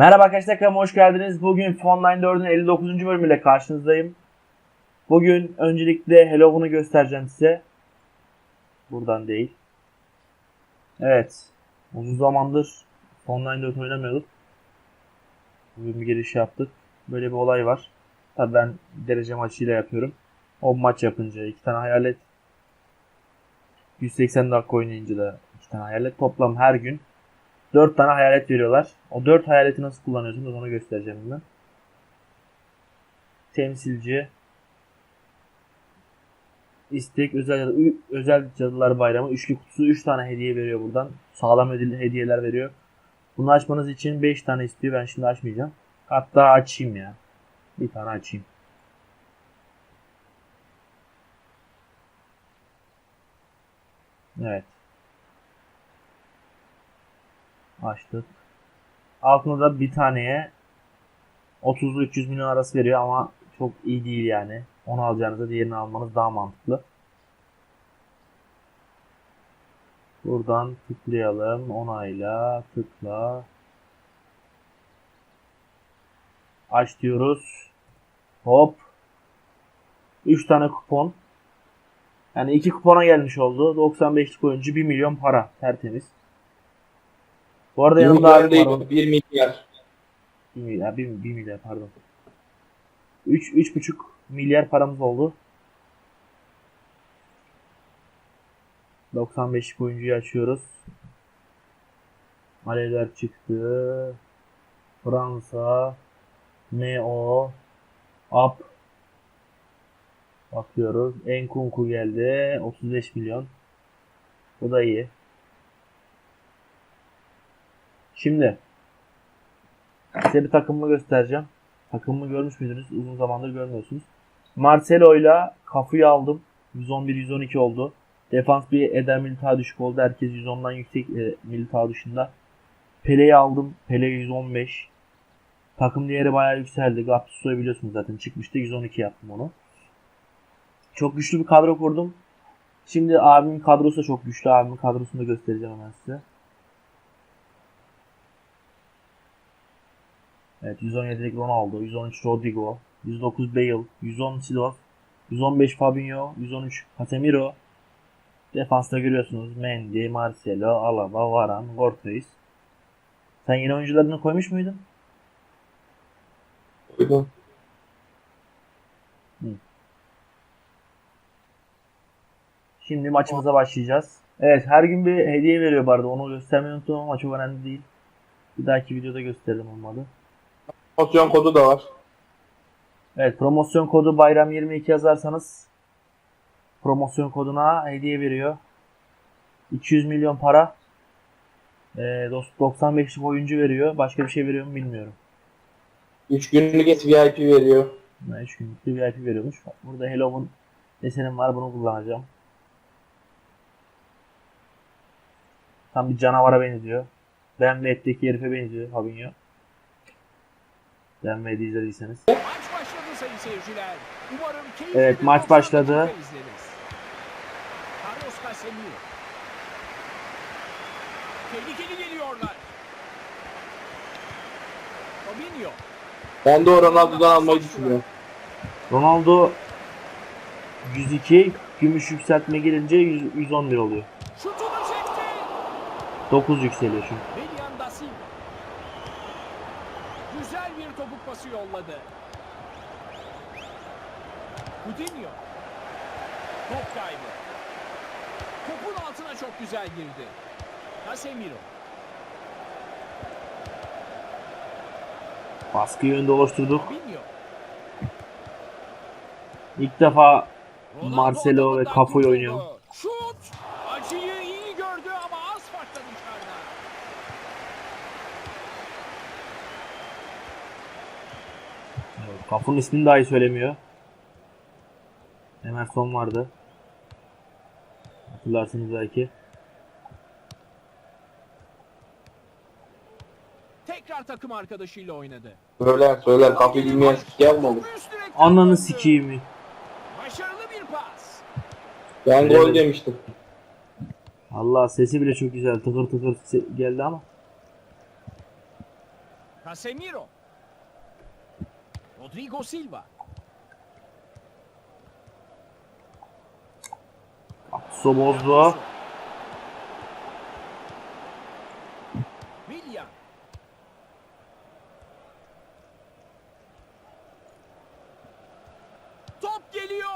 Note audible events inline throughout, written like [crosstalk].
Merhaba arkadaşlar kanalıma hoş geldiniz. Bugün Fonline 4'ün 59. bölümüyle karşınızdayım. Bugün öncelikle Hello'unu göstereceğim size. Buradan değil. Evet. Uzun zamandır Fonline 4 oynamıyorduk. Bugün bir giriş yaptık. Böyle bir olay var. Tabii ben derece maçıyla yapıyorum. O maç yapınca iki tane hayalet 180 dakika oynayınca da iki tane hayalet. Toplam her gün 4 tane hayalet veriyorlar. O 4 hayaleti nasıl kullanıyorsunuz onu göstereceğim ben. Temsilci istek özel özel cadılar bayramı üçlü kutusu 3 tane hediye veriyor buradan. Sağlam hediyeler veriyor. Bunu açmanız için 5 tane istiyor. Ben şimdi açmayacağım. Hatta açayım ya. Bir tane açayım. Evet. Açtık. Altında da bir taneye 30'lu 300 milyon arası veriyor ama çok iyi değil yani. Onu alacağınıza diğerini almanız daha mantıklı. Buradan tıklayalım. Onayla. Tıkla. Aç diyoruz. Hop. 3 tane kupon. Yani 2 kupona gelmiş oldu. 95'lik oyuncu 1 milyon para. Tertemiz. Bu arada 1 yanımda abim var. onun- 1 milyar. 1 milyar, 1, 1 milyar pardon. 3 3,5 milyar paramız oldu. 95 oyuncuyu açıyoruz. Alevler çıktı. Fransa, Neo, Up. Bakıyoruz. Enkunku geldi. 35 milyon. Bu da iyi. Şimdi Size bir takımımı göstereceğim. Takımımı görmüş müydünüz? Uzun zamandır görmüyorsunuz. Marcelo ile Cafu'yu aldım. 111-112 oldu. Defans bir Eder Militao düşük oldu. Herkes 110'dan yüksek e, Militao dışında. Pele'yi aldım. Pele 115. Takım değeri bayağı yükseldi. Gattuso'yu biliyorsunuz zaten çıkmıştı. 112 yaptım onu. Çok güçlü bir kadro kurdum. Şimdi abimin kadrosu da çok güçlü. Abimin kadrosunu da göstereceğim hemen size. Evet 117'lik Ronaldo, 113 Rodrigo, 109 Bale, 110 Sidorf, 115 Fabinho, 113 Casemiro. Defansta görüyorsunuz Mendy, Marcelo, Alaba, Varane, Gorteis. Sen yeni oyuncularını koymuş muydun? Koydum. Şimdi maçımıza başlayacağız. Evet her gün bir hediye veriyor bu arada. Onu göstermeyi unuttum ama çok önemli değil. Bir dahaki videoda gösteririm olmadı. Promosyon kodu da var. Evet promosyon kodu bayram 22 yazarsanız promosyon koduna hediye veriyor. 200 milyon para. Dost- 95'lik oyuncu veriyor. Başka bir şey veriyor mu bilmiyorum. 3 günlük et VIP veriyor. 3 günlük VIP veriyormuş. Burada Hello'nun desenim var. Bunu kullanacağım. Tam bir canavara benziyor. Ben ve etteki herife benziyor. Fabinho. Ve izlediyseniz. Maç başladı sayın seyirciler. Umarım keyifli Evet, maç başladı. Tehlikeli geliyorlar. Fabinho. Ben de Ronaldo'dan almayı düşünüyorum. Ronaldo 102 gümüş yükseltme gelince 100, 111 oluyor. Şutunu çekti. 9 yükseliyor çünkü. Güzel bir topuk pası yolladı. Coutinho. Top kaybı. Topun altına çok güzel girdi. Casemiro. Baskıyı önde oluşturduk. İlk defa Marcelo ve kurtuldu. oynuyor. Şut! Açıyı iyi gördü ama az farkla dışarıda. Kafunun ismini dahi söylemiyor. Emerson vardı. Hatırlarsınız belki. Tekrar takım arkadaşıyla oynadı. Söyler söyler kapıyı bilmeyen siker mi olur? Ananı sikeyim. Başarılı bir pas. Ben gol demiştim. Allah sesi bile çok güzel. Tıkır tıkır geldi ama. Casemiro. Rodrigo Silva. Su bozdu. William. Top geliyor.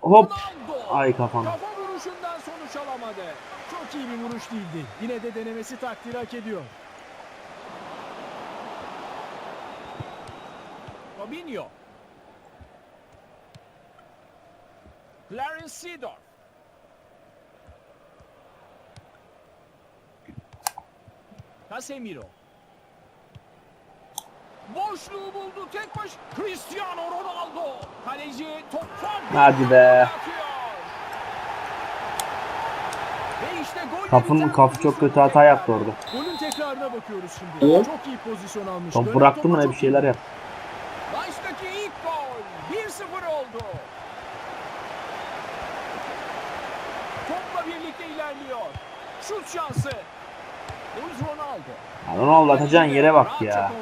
Hop. Ronaldo. Ay kafana. Kafa vuruşundan sonuç alamadı. Çok iyi bir vuruş değildi. Yine de denemesi takdir hak ediyor. Fabinho. Clarence Seedorf. Casemiro. Boşluğu buldu tek baş. Cristiano Ronaldo. Kaleci top Hadi be. Ve işte biten kafı çok kötü hata yaptı orada. Golün tekrarına bakıyoruz şimdi. Çok iyi pozisyon almış. Top bıraktı mı ne bir şeyler iyi. yap. Maçtaki ilk gol. 1-0 oldu. Topla birlikte ilerliyor. Şut şansı. Luis Ronaldo. Ronaldo atacağın yere bak ya.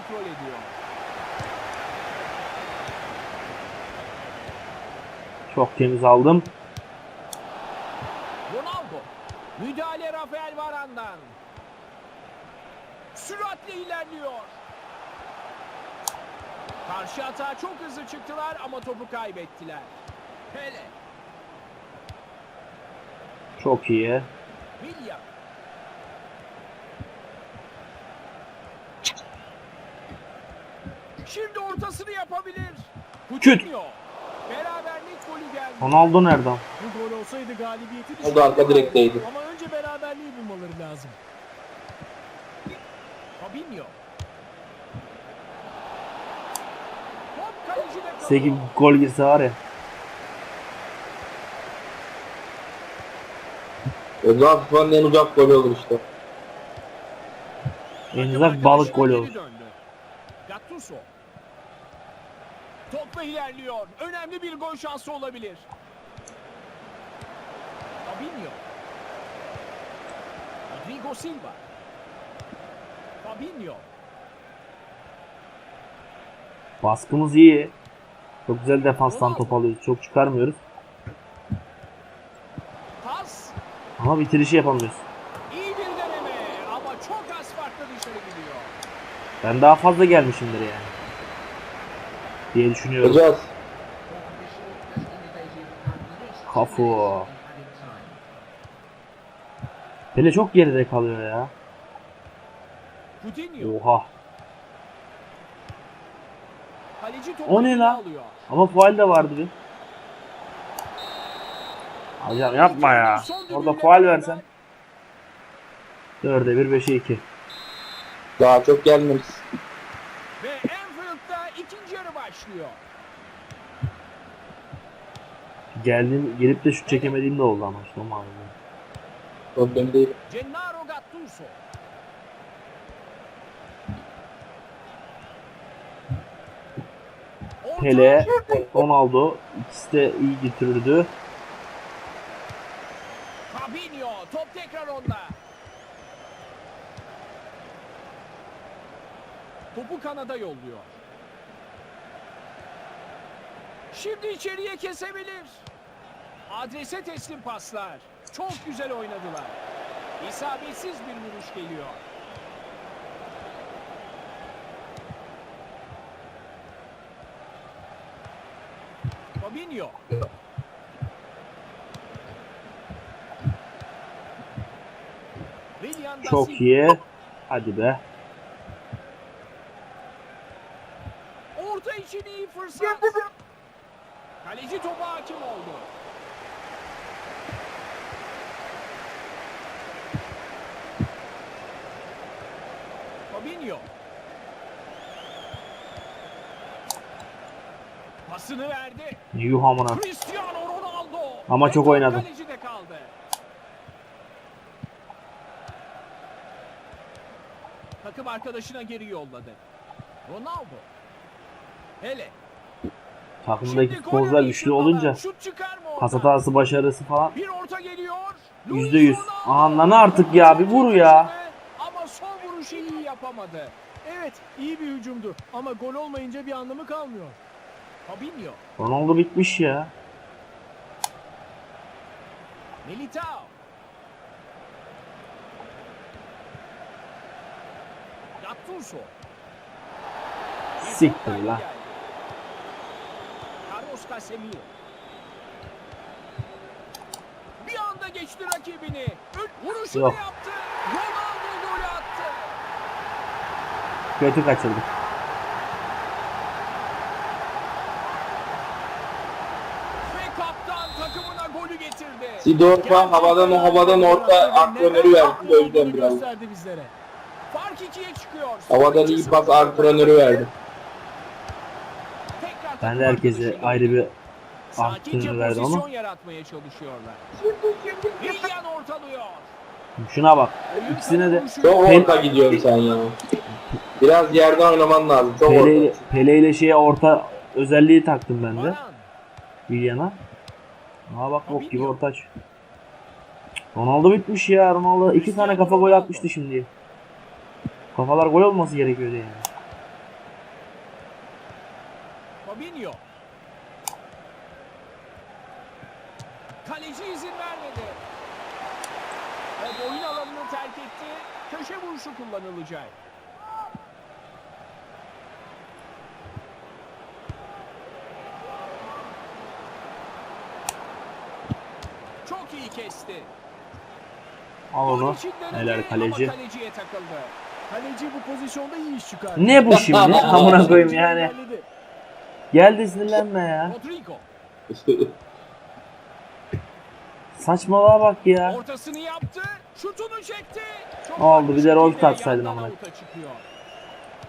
Çok temiz aldım. Ronaldo. Müdahale Rafael Varan'dan. Süratle ilerliyor. Karşı atağa çok hızlı çıktılar ama topu kaybettiler. Hele. Çok iyi. William. Şimdi ortasını yapabilir. Küt. Beraberlik golü geldi. Ronaldo nereden? Bu gol olsaydı galibiyeti O da arka direkteydi. Ama önce beraberliği bulmaları lazım. Fabinho. Top kalecide kalıyor. 8 gol girse var ya. Özel FIFA'nın en uzak golü olur işte. En uzak balık golü olur. Gattuso. Topla ilerliyor. Önemli bir gol şansı olabilir. Fabinho. Rodrigo Silva. Fabinho. Baskımız iyi. Çok güzel defanstan top alıyoruz. Çok çıkarmıyoruz. Pas. Ama bitirişi yapamıyoruz. İyi bir deneme ama çok az farklı dışarı gidiyor. Ben daha fazla gelmişimdir yani. Diye düşünüyorum. Hocaz. Kafu. Pele çok geride kalıyor ya. Oha. Kaleci topu O ne alıyor. Ama faal de vardı bir. Hocam yapma ya. Orada faal versen. 4'e 1 5'e 2. Daha çok gelmemiş. Ve Anfield'da ikinci yarı başlıyor. Geldim gelip de şut çekemediğim de oldu ama işte o manada. Problem değil. Gennaro Gattuso. Pele, Ronaldo ikisi de iyi götürürdü. Fabinho top tekrar onda. Kanada yolluyor. Şimdi içeriye kesebilir. Adrese teslim paslar. Çok güzel oynadılar. İsabetsiz bir vuruş geliyor. Fabinho. Da Çok iyi. Hadi be. Orta için iyi fırsat. Kaleci topa hakim oldu. Fabinho. Pasını verdi. Yuh amına. Cristiano Ronaldo. Ama çok oynadı. Kalecide kaldı. Takım arkadaşına geri yolladı. Ronaldo. Hele. Takımdaki futbolcular güçlü olunca pas hatası başarısı falan. Yüzde yüz. Ronaldo. Anla artık ya, bir vur ya. Ama son vuruşu iyi yapamadı. Evet, iyi bir hücumdu ama gol olmayınca bir anlamı kalmıyor. Fabinho, Ronaldo bitmiş ya. Militao. Gattuso. Siktir lan. Casemiro. Bir anda geçti rakibini. Vuruşunu Yok. yaptı. Ronaldo golü attı. Kötü kaçırdık. Ve kaptan takımına golü getirdi. Sidorfa havadan havadan orta antrenörü verdi. O yüzden biraz. Fark ikiye çıkıyor. Havadan iyi pas antrenörü verdi. Ben de herkese ayrı bir Sakince antrenör verdim pozisyon ama yaratmaya çalışıyorlar. Willian ortalıyor. şuna bak. Oyun İkisine de vuruşu- Çok orta gidiyorsun sen ya. Biraz yerden oynaman lazım. Çok Pele ile, orta. Pele ile şeye orta özelliği taktım ben de. Varane. Willian'a. Aa bak bok gibi ortaç. Ronaldo bitmiş ya. Ronaldo iki tane kafa gol atmıştı şimdi. Kafalar gol olması gerekiyordu yani. Fabinho. Kaleci izin vermedi. O oyun alanını terk etti. Köşe vuruşu kullanılacak. Çok iyi kesti. Al onu. Helal kaleci. kaleciye takıldı. Kaleci bu pozisyonda iyi iş çıkardı. Ne bu şimdi? Amına koyayım yani. Gel de sinirlenme ya. [laughs] Saçmalığa bak ya. Ortasını yaptı. Şutunu çekti. Çok Oldu, bir de rol şekilde atsaydın amına.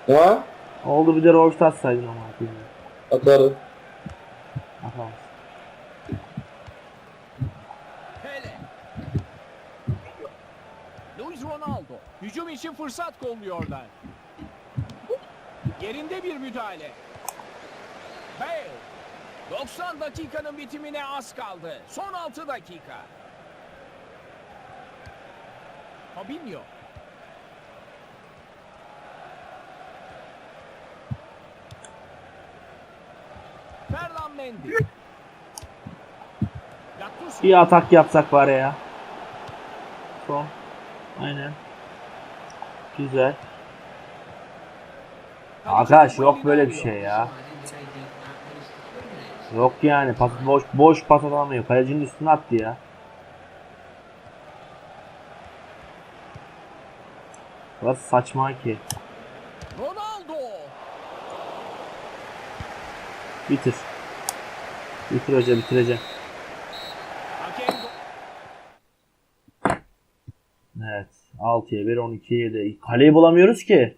ha? Oldu bir de Royce atsaydın ama. Atarım. Atamaz. Luis Ronaldo. Hücum için fırsat kolluyorlar. Yerinde bir müdahale. Bale. 90 dakikanın bitimine az kaldı. Son 6 dakika. Fabinho. Ferland Mendy. Bir atak yapsak var ya. Son. Aynen. Güzel. Arkadaş yok böyle bir şey ya. Yok yani pas boş boş pas atamıyor. Kalecinin üstüne attı ya. Burası saçma ki. Ronaldo. Bitir. Bitir hoca bitireceğim. Evet. 6'ya 1 12'ye de kaleyi bulamıyoruz ki.